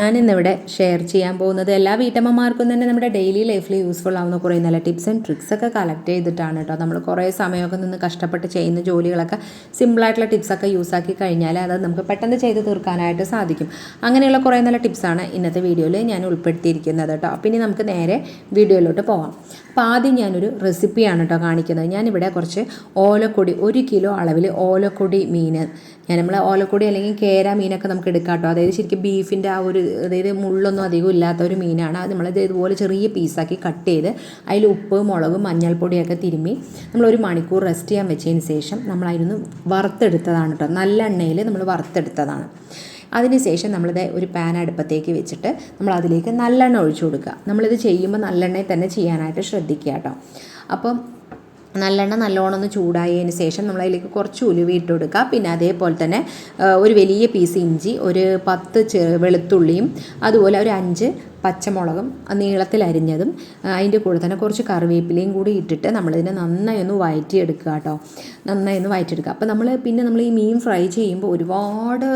ഞാനിന്നിവിടെ ഷെയർ ചെയ്യാൻ പോകുന്നത് എല്ലാ വീട്ടമ്മമാർക്കും തന്നെ നമ്മുടെ ഡെയിലി ലൈഫിൽ യൂസ്ഫുൾ ആവുന്ന കുറേ നല്ല ടിപ്സ് ആൻഡ് ട്രിക്സ് ഒക്കെ കളക്ട് ചെയ്തിട്ടാണ് കേട്ടോ നമ്മൾ കുറേ സമയമൊക്കെ നിന്ന് കഷ്ടപ്പെട്ട് ചെയ്യുന്ന ജോലികളൊക്കെ സിമ്പിളായിട്ടുള്ള ടിപ്സൊക്കെ യൂസ് ആക്കി കഴിഞ്ഞാൽ അത് നമുക്ക് പെട്ടെന്ന് ചെയ്ത് തീർക്കാനായിട്ട് സാധിക്കും. അങ്ങനെയുള്ള കുറേ നല്ല ടിപ്സാണ് ഇന്നത്തെ വീഡിയോയിൽ ഞാൻ ഉൾപ്പെടുത്തിയിരിക്കുന്നത് കേട്ടോ അപ്പം ഇനി നമുക്ക് നേരെ വീഡിയോയിലോട്ട് പോകാം അപ്പോൾ ആദ്യം ഞാനൊരു റെസിപ്പിയാണ് കേട്ടോ കാണിക്കുന്നത്. ഞാനിവിടെ കുറച്ച് ഓലക്കൊടി ഒരു കിലോ അളവിൽ ഓലക്കൊടി മീൻ ഞാൻ നമ്മൾ ഓലക്കൊടി അല്ലെങ്കിൽ കേര മീനൊക്കെ നമുക്ക് എടുക്കാം കേട്ടോ അതായത് ശരിക്കും ബീഫിന്റെ ആ ഒരു അതായത് മുള്ളൊന്നും അധികം ഇല്ലാത്ത ഒരു മീനാണ്. അത് നമ്മൾ ഇതുപോലെ ചെറിയ പീസാക്കി കട്ട് ചെയ്ത് അതിൽ ഉപ്പ് മുളക് മഞ്ഞൾപ്പൊടിയൊക്കെ തിരുമ്മി നമ്മൾ ഒരു മണിക്കൂർ റെസ്റ്റ് ചെയ്യാൻ വെച്ചതിന് ശേഷം നമ്മൾ അതിനൊന്ന് വറുത്തെടുത്തതാണ് കേട്ടോ നല്ല എണ്ണയിൽ നമ്മൾ വറുത്തെടുത്തതാണ്. അതിനുശേഷം നമ്മളിത് ഒരു പാൻ അടുപ്പത്തേക്ക് വെച്ചിട്ട് നമ്മൾ അതിലേക്ക് നല്ലെണ്ണ ഒഴിച്ചു കൊടുക്കുക. നമ്മളിത് ചെയ്യുമ്പോൾ നല്ലെണ്ണയിൽ തന്നെ ചെയ്യാനായിട്ട് ശ്രദ്ധിക്കുക കേട്ടോ. അപ്പം നല്ലെണ്ണ നല്ലോണം ഒന്ന് ചൂടായതിന് ശേഷം നമ്മൾ അതിലേക്ക് കുറച്ച് ഉലുവ ഇട്ട് കൊടുക്കുക പിന്നെ അതേപോലെ തന്നെ ഒരു വലിയ പീസ് ഇഞ്ചി ഒരു പത്ത് വെളുത്തുള്ളിയും അതുപോലെ ഒരു അഞ്ച് പച്ചമുളകും നീളത്തിൽ അരിഞ്ഞതും അതിന്റെ കൂടെ തന്നെ കുറച്ച് കറിവേപ്പിലയും കൂടി ഇട്ടിട്ട് നമ്മളിതിനെ നന്നായി ഒന്ന് വയറ്റിയെടുക്കുക കേട്ടോ. നന്നായി ഒന്ന് വയറ്റിയെടുക്കുക. അപ്പോൾ നമ്മൾ പിന്നെ നമ്മൾ ഈ മീൻ ഫ്രൈ ചെയ്യുമ്പോൾ ഒരുപാട്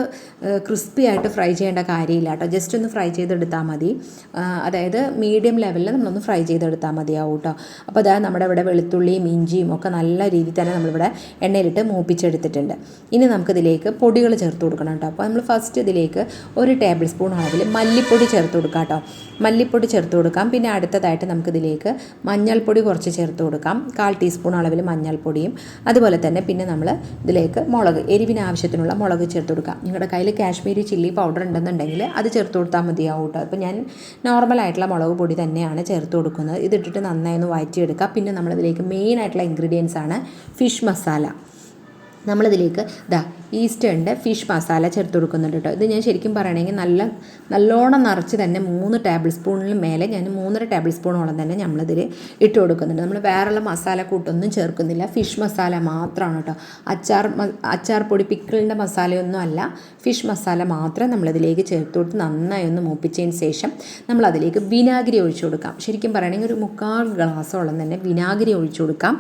ക്രിസ്പി ആയിട്ട് ഫ്രൈ ചെയ്യേണ്ട കാര്യമില്ല കേട്ടോ. ജസ്റ്റ് ഒന്ന് ഫ്രൈ ചെയ്തെടുത്താൽ മതി. അതായത് മീഡിയം ലെവലിൽ നമ്മളൊന്ന് ഫ്രൈ ചെയ്തെടുത്താൽ മതിയാവും കേട്ടോ. അപ്പോൾ അതായത് നമ്മുടെ ഇവിടെ വെളുത്തുള്ളിയും ഇഞ്ചിയും ഒക്കെ നല്ല രീതിയിൽ തന്നെ നമ്മളിവിടെ എണ്ണയിലിട്ട് മൂപ്പിച്ചെടുത്തിട്ടുണ്ട്. ഇനി നമുക്കിതിലേക്ക് പൊടികൾ ചേർത്ത് കൊടുക്കണം കേട്ടോ. അപ്പോൾ നമ്മൾ ഫസ്റ്റ് ഇതിലേക്ക് ഒരു ടേബിൾ സ്പൂൺ അളവിൽ മല്ലിപ്പൊടി ചേർത്ത് കൊടുക്കാം കേട്ടോ. മല്ലിപ്പൊടി ചേർത്ത് കൊടുക്കാം. പിന്നെ അടുത്തതായിട്ട് നമുക്കിതിലേക്ക് മഞ്ഞൾപ്പൊടി കുറച്ച് ചേർത്ത് കൊടുക്കാം. കാൽ ടീസ്പൂൺ അളവിൽ മഞ്ഞൾപ്പൊടിയും. അതുപോലെ തന്നെ പിന്നെ നമ്മൾ ഇതിലേക്ക് മുളക് എരിവിന് ആവശ്യത്തിനുള്ള മുളക് ചേർത്ത് കൊടുക്കാം. നിങ്ങളുടെ കയ്യിൽ കാശ്മീരി ചില്ലി പൗഡർ ഉണ്ടെന്നുണ്ടെങ്കിൽ അത് ചേർത്ത് കൊടുത്താൽ മതിയാവും കേട്ടോ. അപ്പോൾ ഞാൻ നോർമലായിട്ടുള്ള മുളക് പൊടി തന്നെയാണ് ചേർത്ത് കൊടുക്കുന്നത്. ഇതിട്ടിട്ട് നന്നായി ഒന്ന് വഴറ്റിയെടുക്കുക പിന്നെ നമ്മളിതിലേക്ക് മെയിൻ ആയിട്ടുള്ള ഇൻഗ്രീഡിയൻസ് ആണ് ഫിഷ് മസാല നമ്മളിതിലേക്ക് ദാ ഈസ്റ്റേണിന്റെ ഫിഷ് മസാല ചേർത്ത് കൊടുക്കുന്നുണ്ട് കേട്ടോ. ഇത് ഞാൻ ശരിക്കും പറയണമെങ്കിൽ നല്ല നല്ലോണം നിറച്ച് തന്നെ മൂന്ന് ടേബിൾ സ്പൂണിന് മേലെ ഞാൻ മൂന്നര ടേബിൾ സ്പൂണോളം തന്നെ നമ്മളിതിൽ ഇട്ട് കൊടുക്കുന്നുണ്ട്. നമ്മൾ വേറെയുള്ള മസാല കൂട്ടൊന്നും ചേർക്കുന്നില്ല. ഫിഷ് മസാല മാത്രമാണ് കേട്ടോ. അച്ചാർ അച്ചാർ പൊടി പിക്കിളിന്റെ മസാലയൊന്നും അല്ല. ഫിഷ് മസാല മാത്രം നമ്മളിതിലേക്ക് ചേർത്ത് കൊടുത്ത് നന്നായി ഒന്ന് മൂപ്പിച്ചതിന് ശേഷം നമ്മൾ അതിലേക്ക് വിനാഗിരി ഒഴിച്ചു കൊടുക്കാം. ശരിക്കും പറയണമെങ്കിൽ ഒരു മുക്കാൽ ഗ്ലാസോളം തന്നെ വിനാഗിരി ഒഴിച്ചു കൊടുക്കാം.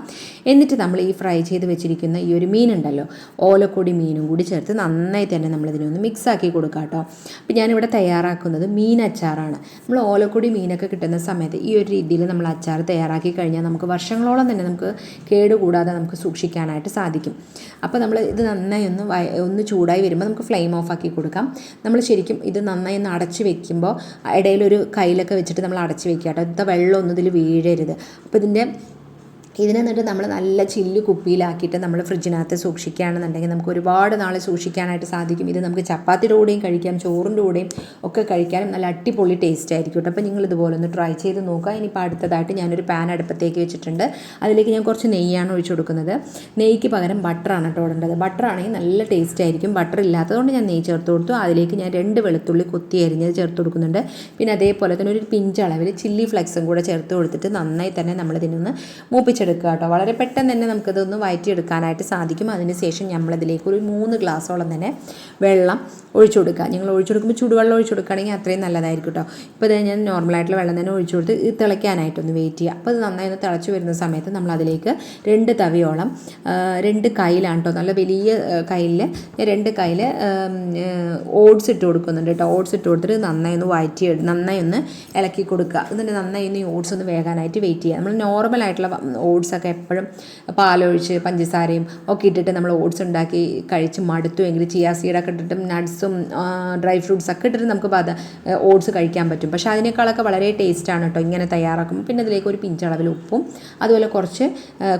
എന്നിട്ട് നമ്മൾ ഈ ഫ്രൈ ചെയ്ത് വെച്ചിരിക്കുന്ന ഈ ഒരു മീനുണ്ടല്ലോ ഓലക്കൊടി മീനും കൂടി ചേർത്ത് നന്നായി തന്നെ നമ്മളിതിനൊന്ന് മിക്സാക്കി കൊടുക്കാം കേട്ടോ. അപ്പോൾ ഞാനിവിടെ തയ്യാറാക്കുന്നത് മീൻ അച്ചാറാണ്. നമ്മൾ ഓലക്കൊടി മീനൊക്കെ കിട്ടുന്ന സമയത്ത് ഈ ഒരു രീതിയിൽ നമ്മൾ അച്ചാർ തയ്യാറാക്കി കഴിഞ്ഞാൽ നമുക്ക് വർഷങ്ങളോളം തന്നെ നമുക്ക് കേടുകൂടാതെ നമുക്ക് സൂക്ഷിക്കാനായിട്ട് സാധിക്കും. അപ്പോൾ നമ്മൾ ഇത് നന്നായി ഒന്ന് ഒന്ന് ചൂടായി വരുമ്പോൾ നമുക്ക് ഫ്ലെയിം ഓഫ് ആക്കി കൊടുക്കാം. നമ്മൾ ശരിക്കും ഇത് നന്നായി ഒന്ന് അടച്ച് വെക്കുമ്പോൾ ഇടയിലൊരു കയ്യിലൊക്കെ വെച്ചിട്ട് നമ്മൾ അടച്ച് വെക്കുക കേട്ടോ. ഇത്ത വെള്ളമൊന്നും ഇതിൽ വീഴരുത്. അപ്പോൾ ഇതിന്റെ ഇതിനെ എന്നിട്ട് നമ്മൾ നല്ല ചില്ല് കുപ്പിയിലാക്കിയിട്ട് നമ്മൾ ഫ്രിഡ്ജിനകത്ത് സൂക്ഷിക്കുകയാണെന്നുണ്ടെങ്കിൽ നമുക്ക് ഒരുപാട് നാൾ സൂക്ഷിക്കാനായിട്ട് സാധിക്കും. ഇത് നമുക്ക് ചപ്പാത്തിയുടെ കൂടെയും കഴിക്കാം ചോറിന്റെ കൂടെയും ഒക്കെ കഴിക്കാനും നല്ല അടിപൊളി ടേസ്റ്റ് ആയിരിക്കും കേട്ടോ. അപ്പോൾ നിങ്ങൾ ഇതുപോലെ ഒന്ന് ട്രൈ ചെയ്ത് നോക്കുക. ഇനിയിപ്പോൾ അടുത്തതായിട്ട് ഞാനൊരു പാൻ അടുപ്പത്തേക്ക് വെച്ചിട്ടുണ്ട്. അതിലേക്ക് ഞാൻ കുറച്ച് നെയ്യാണ് ഒഴിച്ചു കൊടുക്കുന്നത്. നെയ്ക്ക് പകരം ബട്ടറാണ് കേട്ടോ ഇടേണ്ടത്. ബട്ടറാണെങ്കിൽ നല്ല ടേസ്റ്റ് ആയിരിക്കും. ബട്ടർ ഇല്ലാത്തതുകൊണ്ട് ഞാൻ നെയ്യ് ചേർത്ത് കൊടുത്തു. അതിലേക്ക് ഞാൻ രണ്ട് വെളുത്തുള്ളി കുത്തി അരിഞ്ഞത് ചേർത്ത് കൊടുക്കുന്നുണ്ട്. പിന്നെ അതേപോലെ തന്നെ ഒരു പിഞ്ചളവിൽ ചില്ലി ഫ്ലെക്സും കൂടെ ചേർത്ത് കൊടുത്തിട്ട് നന്നായി തന്നെ നമ്മളിതിനൊന്ന് മൂപ്പിച്ചെടുക്കും എടുക്കുക കേട്ടോ. വളരെ പെട്ടെന്ന് തന്നെ നമുക്കിതൊന്ന് വയറ്റിയെടുക്കാനായിട്ട് സാധിക്കും. അതിനുശേഷം നമ്മളിതിലേക്ക് ഒരു മൂന്ന് ഗ്ലാസ്സോളം തന്നെ വെള്ളം ഒഴിച്ചു കൊടുക്കുക. നിങ്ങൾ ഒഴിച്ചു കൊടുക്കുമ്പോൾ ചൂടുവെള്ളം ഒഴിച്ചു കൊടുക്കുകയാണെങ്കിൽ അത്രയും നല്ലതായിരിക്കും കേട്ടോ. ഇപ്പോൾ ഞാൻ നോർമലായിട്ടുള്ള വെള്ളം തന്നെ ഒഴിച്ചു കൊടുത്ത് ഇത് തിളയ്ക്കാനായിട്ടൊന്ന് വെയിറ്റ് ചെയ്യുക. അപ്പോൾ ഇത് നന്നായി ഒന്ന് തിളച്ച് വരുന്ന സമയത്ത് നമ്മൾ അതിലേക്ക് രണ്ട് തവിയോളം രണ്ട് കയ്യിലാണ് കേട്ടോ. നല്ല വലിയ കയ്യിൽ രണ്ട് കയ്യിൽ ഓട്സ് ഇട്ട് കൊടുക്കുന്നുണ്ട് കേട്ടോ. ഓട്സ് ഇട്ട് കൊടുത്തിട്ട് നന്നായി ഒന്ന് വയറ്റി നന്നായി ഒന്ന് ഇളക്കി കൊടുക്കുക. എന്നിട്ട് നന്നായി ഒന്ന് ഓട്സ് ഒന്ന് വേകാനായിട്ട് വെയിറ്റ് ചെയ്യുക. നമ്മൾ നോർമലായിട്ടുള്ള ഓട്സൊക്കെ എപ്പോഴും പാലൊഴിച്ച് പഞ്ചസാരയും ഒക്കെ ഇട്ടിട്ട് നമ്മൾ ഓട്സ് ഉണ്ടാക്കി കഴിച്ച് മടുത്തുവെങ്കിൽ ചിയാ സീഡൊക്കെ ഇട്ടിട്ടും നട്ട്സും ഡ്രൈ ഫ്രൂട്ട്സ് ഒക്കെ ഇട്ടിട്ട് നമുക്ക് ബദ ഓട്സ് കഴിക്കാൻ പറ്റും. പക്ഷേ അതിനേക്കാളൊക്കെ വളരെ ടേസ്റ്റാണ് കേട്ടോ ഇങ്ങനെ തയ്യാറാക്കുമ്പോൾ പിന്നെ അതിലേക്ക് ഒരു പിഞ്ചളവിൽ ഉപ്പും അതുപോലെ കുറച്ച്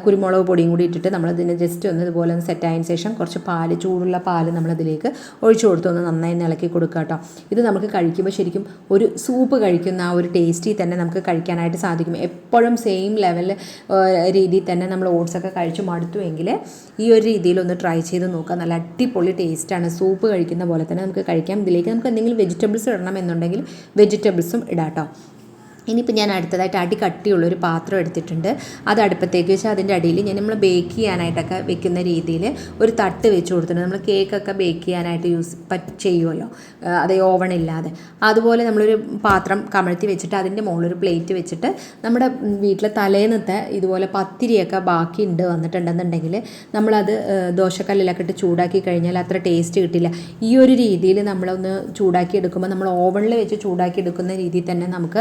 കുരുമുളക് പൊടിയും കൂടി ഇട്ടിട്ട് നമ്മളതിനെ ജസ്റ്റ് ഒന്ന് ഇതുപോലെ ഒന്ന് സെറ്റായതിന് ശേഷം കുറച്ച് പാൽ ചൂടുള്ള പാൽ നമ്മളതിലേക്ക് ഒഴിച്ചു കൊടുത്ത് ഒന്ന് നന്നായി ഇളക്കി കൊടുക്കുക കേട്ടോ ഇത് നമുക്ക് കഴിക്കുമ്പോൾ ശരിക്കും ഒരു സൂപ്പ് കഴിക്കുന്ന ആ ഒരു ടേസ്റ്റിൽ തന്നെ നമുക്ക് കഴിക്കാനായിട്ട് സാധിക്കും. എപ്പോഴും സെയിം ലെവലിൽ രീതിയിൽ തന്നെ നമ്മൾ ഓട്സൊക്കെ കഴിച്ച് മടുത്തുവെങ്കിൽ ഈ ഒരു രീതിയിൽ ഒന്ന് ട്രൈ ചെയ്ത് നോക്കുക. നല്ല അടിപൊളി ടേസ്റ്റാണ് സൂപ്പ് കഴിക്കുന്ന പോലെ തന്നെ നമുക്ക് കഴിക്കാം. ഇതിലേക്ക് നമുക്ക് എന്തെങ്കിലും വെജിറ്റബിൾസ് ഇടണം എന്നുണ്ടെങ്കിൽ വെജിറ്റബിൾസും ഇടാം കേട്ടോ ഇനിയിപ്പോൾ ഞാൻ അടുത്തതായിട്ട് അടി കട്ടിയുള്ള ഒരു പാത്രം എടുത്തിട്ടുണ്ട്. അത് അടുപ്പത്തേക്ക് വെച്ച് അതിന്റെ അടിയിൽ ഞാൻ നമ്മൾ ബേക്ക് ചെയ്യാനായിട്ടൊക്കെ വെക്കുന്ന രീതിയിൽ ഒരു തട്ട് വെച്ച് കൊടുത്തിട്ടുണ്ട്. നമ്മൾ കേക്കൊക്കെ ബേക്ക് ചെയ്യാനായിട്ട് യൂസ് ചെയ്യുമല്ലോ അത് ഓവൺ ഇല്ലാതെ. അതുപോലെ നമ്മളൊരു പാത്രം കമഴ്ത്തി വെച്ചിട്ട് അതിന്റെ മുകളിലൊരു പ്ലേറ്റ് വെച്ചിട്ട് നമ്മുടെ വീട്ടിലെ തലേന്നത്തെ ഇതുപോലെ പത്തിരിയൊക്കെ ബാക്കി ഉണ്ട് വന്നിട്ടുണ്ടെന്നുണ്ടെങ്കിൽ നമ്മളത് ദോശക്കല്ലിലൊക്കെ ഇട്ട് ചൂടാക്കി കഴിഞ്ഞാൽ അത്ര ടേസ്റ്റ് കിട്ടില്ല. ഈ ഒരു രീതിയിൽ നമ്മളൊന്ന് ചൂടാക്കി എടുക്കുമ്പോൾ നമ്മൾ ഓവണിൽ വെച്ച് ചൂടാക്കി എടുക്കുന്ന രീതിയിൽ തന്നെ നമുക്ക്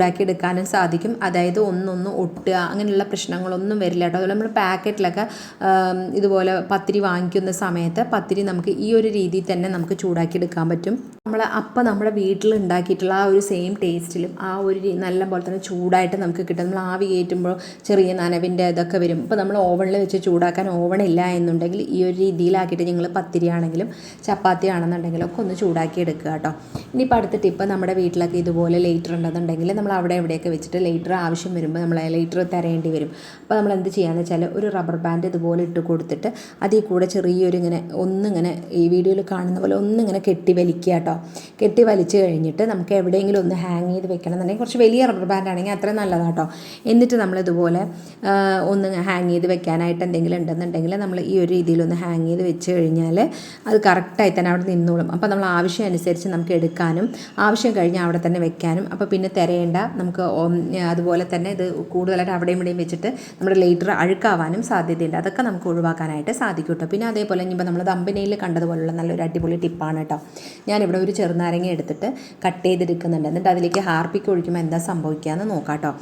ചൂടാക്കി എടുക്കാനും സാധിക്കും. അതായത് ഒന്നൊന്ന് ഒട്ടുക അങ്ങനെയുള്ള പ്രശ്നങ്ങളൊന്നും വരില്ല കേട്ടോ. അതുപോലെ നമ്മൾ പാക്കറ്റിലൊക്കെ ഇതുപോലെ പത്തിരി വാങ്ങിക്കുന്ന സമയത്ത് പത്തിരി നമുക്ക് ഈ ഒരു രീതിയിൽ തന്നെ നമുക്ക് ചൂടാക്കി എടുക്കാൻ പറ്റും. നമ്മൾ അപ്പം നമ്മുടെ വീട്ടിൽ ഉണ്ടാക്കിയിട്ടുള്ള ആ ഒരു സെയിം ടേസ്റ്റിലും ആ ഒരു നല്ല പോലെ തന്നെ ചൂടായിട്ട് നമുക്ക് കിട്ടും. നമ്മൾ ആവി കയറ്റുമ്പോൾ ചെറിയ നനവിന്റെ ഇതൊക്കെ വരും. ഇപ്പോൾ നമ്മൾ ഓവണിൽ വെച്ച് ചൂടാക്കാൻ ഓവൺ ഇല്ല എന്നുണ്ടെങ്കിൽ ഈ ഒരു രീതിയിലാക്കിയിട്ട് ഞങ്ങൾ പത്തിരി ആണെങ്കിലും ചപ്പാത്തി ആണെന്നുണ്ടെങ്കിലും ഒക്കെ ഒന്ന് ചൂടാക്കി എടുക്കുക കേട്ടോ. ഇനിയിപ്പോൾ അടുത്ത ടിപ്പ് നമ്മുടെ വീട്ടിലൊക്കെ ഇതുപോലെ ലേറ്റർ ഉണ്ടെന്നുണ്ടെങ്കിൽ നമ്മൾ അവിടെ എവിടെയൊക്കെ വെച്ചിട്ട് ലേറ്റർ ആവശ്യം വരുമ്പോൾ നമ്മൾ ലേറ്റർ തരേണ്ടി വരും. അപ്പോൾ നമ്മൾ എന്ത് ചെയ്യാന്ന് വെച്ചാൽ ഒരു റബ്ബർ ബാൻഡ് ഇതുപോലെ ഇട്ട് കൊടുത്തിട്ട് അതിൽ കൂടെ ചെറിയൊരു ഇങ്ങനെ ഒന്നിങ്ങനെ ഈ വീഡിയോയിൽ കാണുന്ന പോലെ ഒന്നിങ്ങനെ കെട്ടി വലിക്കുക കെട്ടി. വലിച്ചു കഴിഞ്ഞിട്ട് നമുക്ക് എവിടെയെങ്കിലും ഒന്ന് ഹാങ് ചെയ്ത് വെക്കണം എന്നുണ്ടെങ്കിൽ കുറച്ച് വലിയ റബ്ബർ ബാൻഡ് ആണെങ്കിൽ അത്ര നല്ലതാണ് കേട്ടോ എന്നിട്ട് നമ്മളിതുപോലെ ഒന്ന് ഹാങ് ചെയ്ത് വെക്കാനായിട്ട് എന്തെങ്കിലും ഉണ്ടെന്നുണ്ടെങ്കിൽ നമ്മൾ ഈ ഒരു രീതിയിൽ ഒന്ന് ഹാങ് ചെയ്ത് വെച്ച് കഴിഞ്ഞാൽ അത് കറക്റ്റായി തന്നെ അവിടെ നിന്നോളും. അപ്പോൾ നമ്മൾ ആവശ്യം അനുസരിച്ച് നമുക്ക് എടുക്കാനും ആവശ്യം കഴിഞ്ഞാൽ അവിടെ തന്നെ വെക്കാനും. അപ്പോൾ പിന്നെ തിരയേണ്ട നമുക്ക് അതുപോലെ തന്നെ ഇത് കൂടുതലായിട്ട് അവിടെയും ഇവിടെയും വെച്ചിട്ട് നമ്മുടെ ലേറ്റർ അഴുക്കാവാനും സാധ്യതയുണ്ട്. അതൊക്കെ നമുക്ക് ഒഴിവാക്കാനായിട്ട് സാധിക്കും കേട്ടോ. പിന്നെ അതേപോലെ ഇനിയിപ്പോൾ നമ്മൾ ദമ്പനയിൽ കണ്ടതുപോലുള്ള നല്ലൊരു അടിപൊളി ടിപ്പാണ് കേട്ടോ. ഞാനിവിടെ ഒരു ചെറുനാരങ്ങ എടുത്തിട്ട് കട്ട് ചെയ്തെടുക്കുന്നുണ്ട്. എന്നിട്ട് അതിലേക്ക് ഹാർപ്പിക്ക് ഒഴിക്കുമ്പോൾ എന്താ സംഭവിക്കുക എന്ന് നോക്കാം കേട്ടോ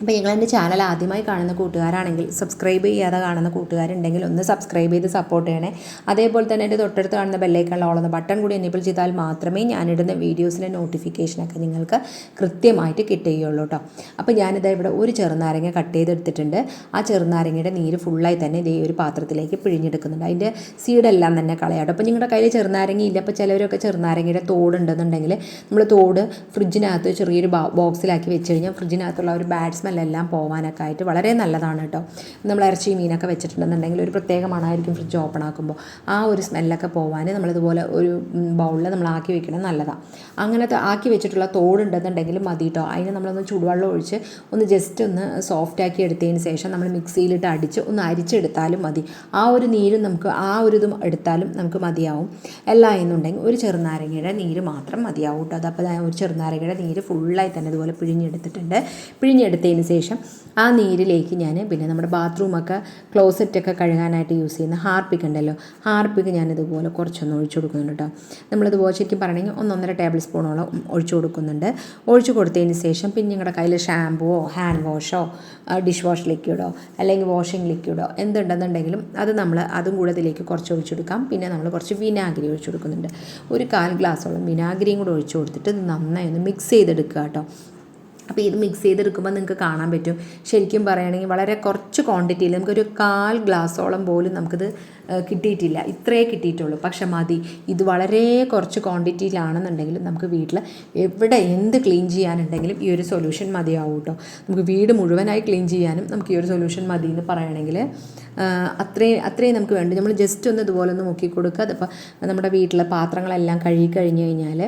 അപ്പോൾ നിങ്ങൾ എന്റെ ചാനൽ ആദ്യമായി കാണുന്ന കൂട്ടുകാരാണെങ്കിൽ സബ്സ്ക്രൈബ് ചെയ്യാതെ കാണുന്ന കൂട്ടുകാരുണ്ടെങ്കിൽ ഒന്ന് സബ്സ്ക്രൈബ് ചെയ്ത് സപ്പോർട്ട് ചെയ്യണേ. അതേപോലെ തന്നെ എന്റെ തൊട്ടടുത്ത് കാണുന്ന ബെല്ലൈക്കണിൽ ഓളുന്ന ബട്ടൺ കൂടി എനേബിൾ ചെയ്താൽ മാത്രമേ ഞാനിടുന്ന വീഡിയോസിന്റെ നോട്ടിഫിക്കേഷനൊക്കെ നിങ്ങൾക്ക് കൃത്യമായിട്ട് കിട്ടുകയുള്ളൂ കേട്ടോ അപ്പോൾ ഞാനിത് ഇവിടെ ഒരു ചെറുനാരങ്ങ കട്ട് ചെയ്തെടുത്തിട്ടുണ്ട്. ആ ചെറുനാരങ്ങയുടെ നീര് ഫുള്ളായി തന്നെ ഇതേ ഒരു പാത്രത്തിലേക്ക് പിഴിഞ്ഞെടുക്കുന്നുണ്ട്. അതിന്റെ സീഡെല്ലാം തന്നെ കളയാട്ടോ. അപ്പോൾ നിങ്ങളുടെ കയ്യിൽ ചെറുനാരങ്ങ ഇല്ല അപ്പോൾ ചിലവരൊക്കെ ചെറുനാരങ്ങയുടെ തോടുണ്ടെന്നുണ്ടെങ്കിൽ നമ്മൾ തോട് ഫ്രിഡ്ജിനകത്ത് ചെറിയൊരു ബോക്സിലാക്കി വെച്ച് കഴിഞ്ഞാൽ ഫ്രിഡ്ജിനകത്തുള്ള ഒരു ബാഡ് സ്മെല്ലെല്ലാം പോകാനൊക്കെ ആയിട്ട് വളരെ നല്ലതാണ് കേട്ടോ. നമ്മൾ ഇറച്ചി മീനൊക്കെ വെച്ചിട്ടുണ്ടെന്നുണ്ടെങ്കിൽ ഒരു പ്രത്യേക മണമായിരിക്കും ഫ്രിഡ്ജ് ഓപ്പൺ ആക്കുമ്പോൾ. ആ ഒരു സ്മെല്ലൊക്കെ പോകാൻ നമ്മളിതുപോലെ ഒരു ബൗളിൽ നമ്മൾ ആക്കി വെക്കണം നല്ലതാണ് അങ്ങനത്തെ ആക്കി വെച്ചിട്ടുള്ള തോടുണ്ടെന്നുണ്ടെങ്കിൽ മതി കേട്ടോ. അതിന് നമ്മളൊന്ന് ചൂടുവെള്ളം ഒഴിച്ച് ഒന്ന് ജസ്റ്റ് ഒന്ന് സോഫ്റ്റ് ആക്കി എടുത്തതിന് ശേഷം നമ്മൾ മിക്സിയിലിട്ട് അടിച്ച് ഒന്ന് അരിച്ചെടുത്താലും മതി. ആ ഒരു നീരും നമുക്ക് ആ ഒരു ഇതും എടുത്താലും നമുക്ക് മതിയാവും. അല്ല എന്നുണ്ടെങ്കിൽ ഒരു ചെറുനാരങ്ങയുടെ നീര് മാത്രം മതിയാവും കേട്ടോ. അതപ്പോൾ ഒരു ചെറുനാരങ്ങയുടെ നീര് ഫുള്ളായി തന്നെ ഇതുപോലെ പിഴിഞ്ഞെടുത്തിട്ടുണ്ട്. പിഴിഞ്ഞെടുത്തതിന് ശേഷം ആ നീരിലേക്ക് ഞാൻ പിന്നെ നമ്മുടെ ബാത്റൂമൊക്കെ ക്ലോസറ്റൊക്കെ കഴുകാനായിട്ട് യൂസ് ചെയ്യുന്ന ഹാർപ്പിക് ഉണ്ടല്ലോ ഹാർപ്പിക് ഞാൻ ഇതുപോലെ കുറച്ചൊന്ന് ഒഴിച്ചു കൊടുക്കുന്നുണ്ട് കേട്ടോ. നമ്മളിതുപോലെ ശരിക്കും പറയണമെങ്കിൽ ഒന്നൊന്നര ടേബിൾ സ്പൂണോളം ഒഴിച്ചു കൊടുക്കുന്നുണ്ട്. ഒഴിച്ചു കൊടുത്തതിന് ശേഷം പിന്നെ നിങ്ങളുടെ കയ്യിൽ ഷാമ്പുവോ ഹാൻഡ് വാഷോ ഡിഷ് വാഷ് ലിക്വിഡോ അല്ലെങ്കിൽ വാഷിംഗ് ലിക്വിഡോ എന്തുണ്ടെന്നുണ്ടെങ്കിലും അത് നമ്മൾ അതും കൂടെ ഇതിലേക്ക് കുറച്ച് ഒഴിച്ചു കൊടുക്കാം. പിന്നെ നമ്മൾ കുറച്ച് വിനാഗിരി ഒഴിച്ചു കൊടുക്കുന്നുണ്ട്. ഒരു കാൽ ഗ്ലാസ്സോളം വിനാഗിരിയും കൂടെ ഒഴിച്ചു കൊടുത്തിട്ട് ഇത് നന്നായി ഒന്ന് മിക്സ് ചെയ്തെടുക്കുക കേട്ടോ. അപ്പോൾ ഇത് മിക്സ് ചെയ്തെടുക്കുമ്പോൾ നിങ്ങൾക്ക് കാണാൻ പറ്റും. ശരിക്കും പറയുകയാണെങ്കിൽ വളരെ കുറച്ച് ക്വാണ്ടിറ്റിയിൽ നമുക്കൊരു കാൽ ഗ്ലാസ്സോളം പോലും നമുക്കിത് കിട്ടിയിട്ടില്ല. ഇത്രയേ കിട്ടിയിട്ടുള്ളൂ. പക്ഷെ മതി. ഇത് വളരെ കുറച്ച് ക്വാണ്ടിറ്റിയിലാണെന്നുണ്ടെങ്കിലും നമുക്ക് വീട്ടിൽ എവിടെ എന്ത് ക്ലീൻ ചെയ്യാനുണ്ടെങ്കിലും ഈ ഒരു സൊല്യൂഷൻ മതിയാവും കേട്ടോ നമുക്ക് വീട് മുഴുവനായി ക്ലീൻ ചെയ്യാനും നമുക്ക് ഈ ഒരു സൊല്യൂഷൻ മതി എന്ന് പറയുകയാണെങ്കിൽ അത്രയും അത്രയും നമുക്ക് വേണ്ടു. നമ്മൾ ജസ്റ്റ് ഒന്ന് ഇതുപോലെ ഒന്ന് മുക്കി കൊടുക്കുക. അതിപ്പോൾ നമ്മുടെ വീട്ടിലെ പാത്രങ്ങളെല്ലാം കഴുകി കഴിഞ്ഞ് കഴിഞ്ഞാൽ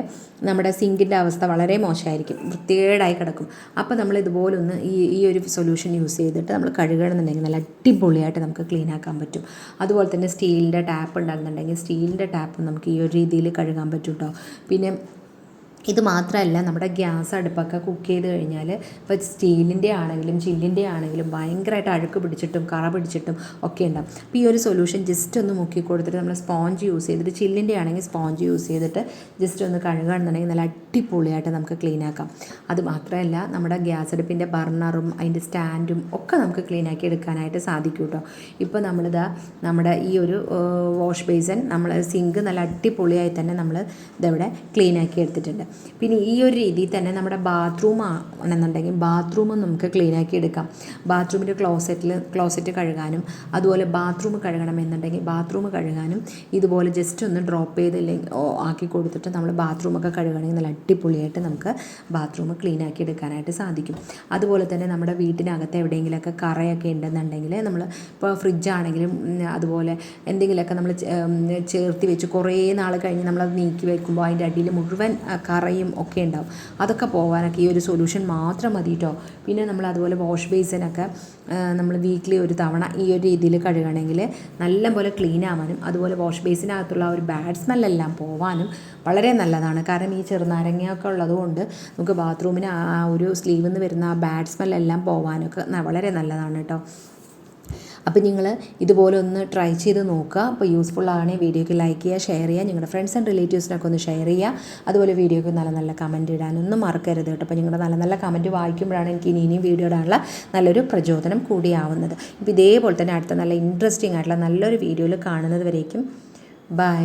നമ്മുടെ സിങ്കിന്റെ അവസ്ഥ വളരെ മോശമായിരിക്കും. വൃത്തികേടായി കിടക്കും. അപ്പോൾ നമ്മൾ ഇതുപോലെ ഒന്ന് ഈ ഈ ഒരു സൊല്യൂഷൻ യൂസ് ചെയ്തിട്ട് നമ്മൾ കഴുകണമെന്നുണ്ടെങ്കിൽ നല്ല അടിപൊളിയായിട്ട് നമുക്ക് ക്ലീൻ ആക്കാൻ പറ്റും. അതുപോലെ തന്നെ സ്റ്റീലിന്റെ ടാപ്പ് ഉണ്ടാകുന്നുണ്ടെങ്കിൽ സ്റ്റീലിന്റെ ടാപ്പ് നമുക്ക് ഈ ഒരു രീതിയിൽ കഴുകാൻ പറ്റും കേട്ടോ പിന്നെ ഇത് മാത്രമല്ല നമ്മുടെ ഗ്യാസ് അടുപ്പൊക്കെ കുക്ക് ചെയ്ത് കഴിഞ്ഞാൽ ഇപ്പോൾ സ്റ്റീലിന്റെ ആണെങ്കിലും ചില്ലിന്റെ ആണെങ്കിലും ഭയങ്കരമായിട്ട് അഴുക്ക് പിടിച്ചിട്ടും കറ പിടിച്ചിട്ടും ഒക്കെ ഉണ്ടാവും. അപ്പോൾ ഈ ഒരു സൊല്യൂഷൻ ജസ്റ്റ് ഒന്ന് മുക്കി കൊടുത്തിട്ട് നമ്മൾ സ്പോഞ്ച് യൂസ് ചെയ്തിട്ട് ചില്ലിന്റെ ആണെങ്കിൽ സ്പോഞ്ച് യൂസ് ചെയ്തിട്ട് ജസ്റ്റ് ഒന്ന് കഴുകുകയാണെന്നുണ്ടെങ്കിൽ നല്ല അടിപൊളിയായിട്ട് നമുക്ക് ക്ലീൻ ആക്കാം. അത് മാത്രമല്ല നമ്മുടെ ഗ്യാസ് അടുപ്പിന്റെ ബർണറും അതിന്റെ സ്റ്റാൻഡും ഒക്കെ നമുക്ക് ക്ലീൻ ആക്കി എടുക്കാനായിട്ട് സാധിക്കും കേട്ടോ ഇപ്പോൾ നമ്മളിതാ നമ്മുടെ ഈ ഒരു വാഷ് ബേസൻ നമ്മൾ സിങ്ക് നല്ല അടിപൊളിയായി തന്നെ നമ്മൾ ഇതവിടെ ക്ലീൻ ആക്കി എടുത്തിട്ടുണ്ട്. പിന്നെ ഈ ഒരു രീതിയിൽ തന്നെ നമ്മുടെ ബാത്റൂം ആണെന്നുണ്ടെങ്കിൽ ബാത്റൂമും നമുക്ക് ക്ലീൻ ആക്കി എടുക്കാം. ബാത്റൂമിന്റെ ക്ലോസറ്റിൽ ക്ലോസറ്റ് കഴുകാനും അതുപോലെ ബാത്റൂം കഴുകണമെന്നുണ്ടെങ്കിൽ ബാത്റൂം കഴുകാനും ഇതുപോലെ ജസ്റ്റ് ഒന്ന് ഡ്രോപ്പ് ചെയ്ത് ആക്കി കൊടുത്തിട്ട് നമ്മൾ ബാത്റൂമൊക്കെ കഴുകണമെങ്കിൽ നല്ല അടിപൊളിയായിട്ട് നമുക്ക് ബാത്റൂം ക്ലീൻ ആക്കി എടുക്കാനായിട്ട് സാധിക്കും. അതുപോലെ തന്നെ നമ്മുടെ വീട്ടിനകത്ത് എവിടെയെങ്കിലുമൊക്കെ കറയൊക്കെ ഉണ്ടെന്നുണ്ടെങ്കിൽ നമ്മൾ ഇപ്പോൾ ഫ്രിഡ്ജാണെങ്കിലും അതുപോലെ എന്തെങ്കിലുമൊക്കെ നമ്മൾ ചേർത്തി വെച്ച് കുറേ നാൾ കഴിഞ്ഞ് നമ്മളത് നീക്കി വയ്ക്കുമ്പോൾ അതിന്റെ അടിയിൽ മുഴുവൻ കറ കറയും ഒക്കെ ഉണ്ടാവും. അതൊക്കെ പോകാനൊക്കെ ഈ ഒരു സൊല്യൂഷൻ മാത്രം മതി കേട്ടോ പിന്നെ നമ്മൾ അതുപോലെ വാഷ് ബേസിനൊക്കെ നമ്മൾ വീക്ക്ലി ഒരു തവണ ഈ ഒരു രീതിയിൽ കഴുകണമെങ്കിൽ നല്ലപോലെ ക്ലീൻ ആവാനും അതുപോലെ വാഷ് ബേസിനകത്തുള്ള ഒരു ബാഡ് സ്മെല്ലെല്ലാം പോവാനും വളരെ നല്ലതാണ്. കാരണം ഈ ചെറുനാരങ്ങയൊക്കെ ഉള്ളതുകൊണ്ട് നമുക്ക് ബാത്റൂമിന് ആ ഒരു സ്ലീവിൽ നിന്ന് വരുന്ന ആ ബാഡ് സ്മെല്ലെല്ലാം പോവാനൊക്കെ വളരെ നല്ലതാണ് കേട്ടോ അപ്പോൾ നിങ്ങൾ ഇതുപോലെ ഒന്ന് ട്രൈ ചെയ്ത് നോക്കുക. അപ്പോൾ യൂസ്ഫുൾ ആണെങ്കിൽ വീഡിയോക്ക് ലൈക്ക് ചെയ്യുക ഷെയർ ചെയ്യുക നിങ്ങളുടെ ഫ്രണ്ട്സ് ആൻഡ് റിലേറ്റീവ്സിനൊക്കെ ഒന്ന് ഷെയർ ചെയ്യുക. അതുപോലെ വീഡിയോക്ക് നല്ല നല്ല കമന്റ് ഇടാനൊന്നും മറക്കരുത് കേട്ടോ. അപ്പോൾ നിങ്ങളുടെ നല്ല നല്ല കമന്റ് വായിക്കുമ്പോഴാണ് എനിക്ക് ഇനി ഇനിയും വീഡിയോ ഇടാനുള്ള നല്ലൊരു പ്രചോദനം കൂടിയാവുന്നത്. ഇപ്പോൾ ഇതേപോലെ തന്നെ അടുത്ത നല്ല ഇൻട്രസ്റ്റിംഗ് ആയിട്ടുള്ള നല്ലൊരു വീഡിയോയിൽ കാണുന്നത് വരേക്കും. ബൈ